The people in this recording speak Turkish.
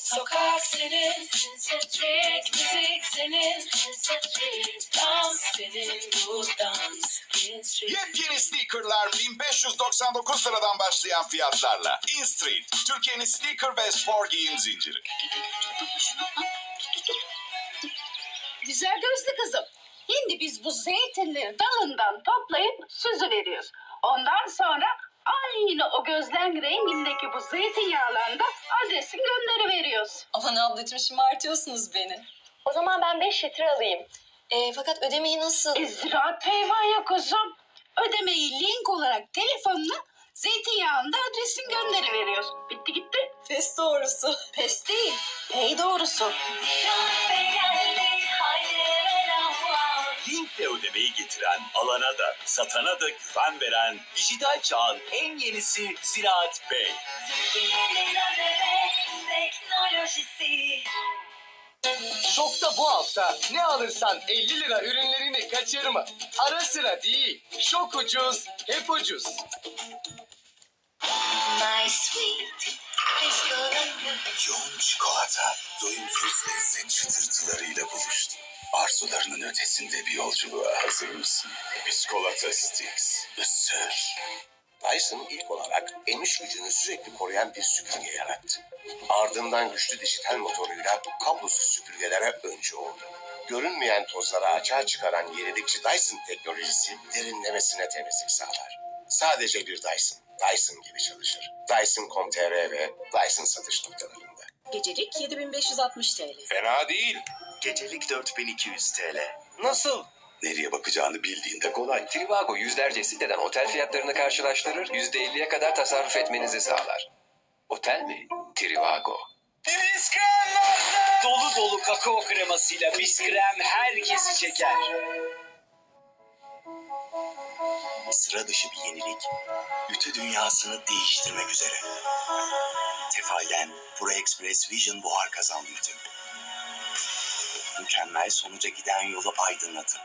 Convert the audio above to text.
Sokak senin, Centric müzik senin, Centric dans senin bu dans. Yepyeni sneakerlar 1599 liradan başlayan fiyatlarla. InStreet, Türkiye'nin sneaker ve spor giyim zinciri. Güzel gözlü kızım. Şimdi biz bu zeytinleri dalından toplayıp süzü veriyoruz. Ondan sonra gözlen rengindeki bu zeytinyağlarında adresin gönderi veriyoruz. Aman ablacığım şımartıyorsunuz beni. O zaman ben 5 litre alayım. Ee, fakat ödemeyi nasıl? E, ziraat peyvaya kuzum. Ödemeyi link olarak telefonuna zeytinyağında adresin gönderi veriyoruz. Bitti gitti. Pes doğrusu. Pes değil. Pey doğrusu. Alana da satana da güven veren dijital çağın en yenisi Ziraat Pay. Türkiye'nin ödeme teknolojisi. Şokta bu hafta ne alırsan 50 lira ürünlerini kaçırma. Ara sıra değil. Şok ucuz, hep ucuz. My sweet. Yoğun çikolata, doyumsuz lezzet çıtırtılarıyla buluştu. Arzularının ötesinde bir yolculuğa hazır mısın? Biskolata Sticks, ısır. Dyson ilk olarak emiş gücünü sürekli koruyan bir süpürge yarattı. Ardından güçlü dijital motoruyla kablosuz süpürgelere öncü oldu. Görünmeyen tozları açığa çıkaran yenilikçi Dyson teknolojisi derinlemesine temizlik sağlar. Sadece bir Dyson, Dyson gibi çalışır. Dyson.com.tr ve Dyson satış noktalarında. Gecelik 7560 TL. Fena değil. Gecelik 4200 TL. Nasıl? Nereye bakacağını bildiğinde kolay. Trivago yüzlerce siteden otel fiyatlarını karşılaştırır, %50'ye kadar tasarruf etmenizi sağlar. Otel mi? Trivago. Dolu dolu kakao kremasıyla biskrem herkesi çeker. Sıra dışı bir yenilik. Ütü dünyasını değiştirmek üzere. Tefal'den Pro Express Vision buhar kazandı ütü. Mükemmel sonuca giden yolu aydınlatın.